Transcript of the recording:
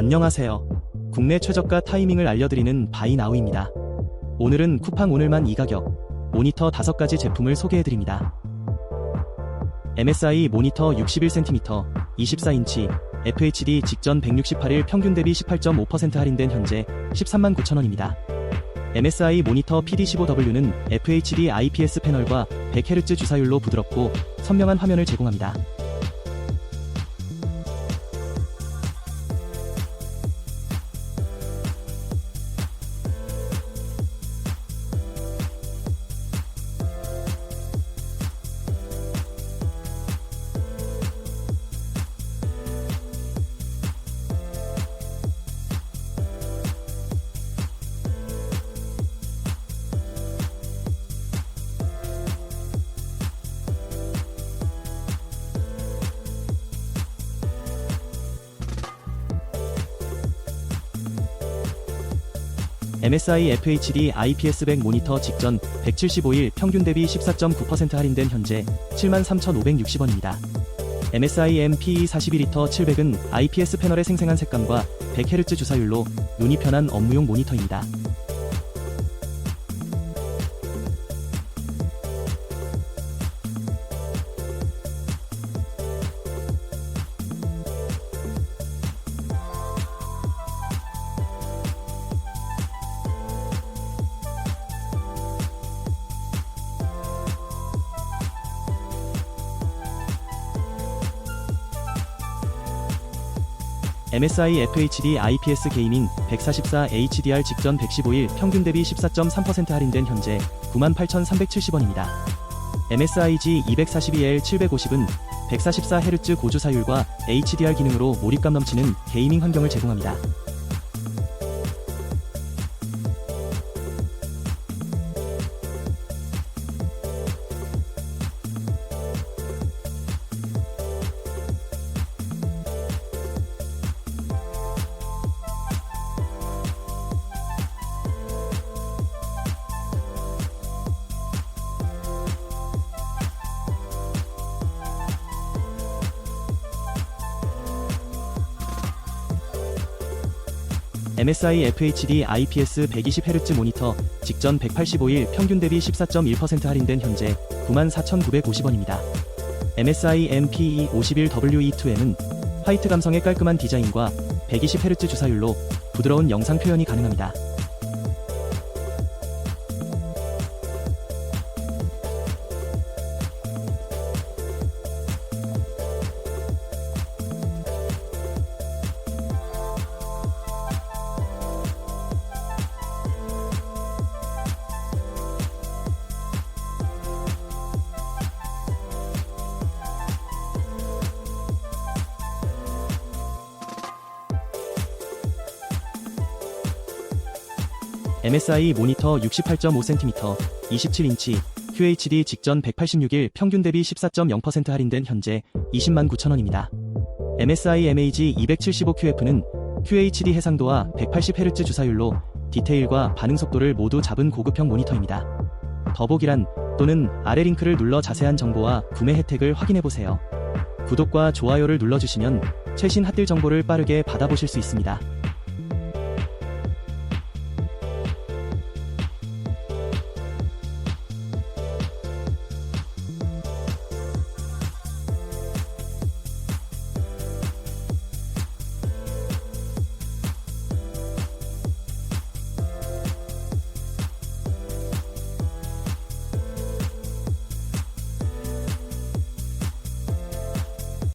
안녕하세요. 국내 최저가 타이밍을 알려드리는 바이나우입니다. 오늘은 쿠팡 오늘만 이 가격 모니터 5가지 제품을 소개해드립니다. MSI 모니터 61cm, 24인치, FHD 직전 168일 평균 대비 18.5% 할인된 현재 13만 9천원입니다. MSI 모니터 PD15W는 FHD IPS 패널과 100Hz 주사율로 부드럽고 선명한 화면을 제공합니다. MSI FHD IPS 100 모니터 직전 175일 평균 대비 14.9% 할인된 현재 73,560원입니다. MSI MPE 41리터 700은 IPS 패널의 생생한 색감과 100Hz 주사율로 눈이 편한 업무용 모니터입니다. MSI FHD IPS 게이밍 144 HDR 직전 115일 평균 대비 14.3% 할인된 현재 98,370원입니다. MSIG 242L 750은 144Hz 고주사율과 HDR 기능으로 몰입감 넘치는 게이밍 환경을 제공합니다. MSI FHD IPS 120Hz 모니터 직전 185일 평균 대비 14.1% 할인된 현재 94,950원입니다. MSI MPE 51WE2M은 화이트 감성의 깔끔한 디자인과 120Hz 주사율로 부드러운 영상 표현이 가능합니다. MSI 모니터 68.5cm, 27인치, QHD 직전 186일 평균 대비 14.0% 할인된 현재 20만 9천원입니다. MSI MAG 275QF는 QHD 해상도와 180Hz 주사율로 디테일과 반응 속도를 모두 잡은 고급형 모니터입니다. 더보기란 또는 아래 링크를 눌러 자세한 정보와 구매 혜택을 확인해보세요. 구독과 좋아요를 눌러주시면 최신 핫딜 정보를 빠르게 받아보실 수 있습니다.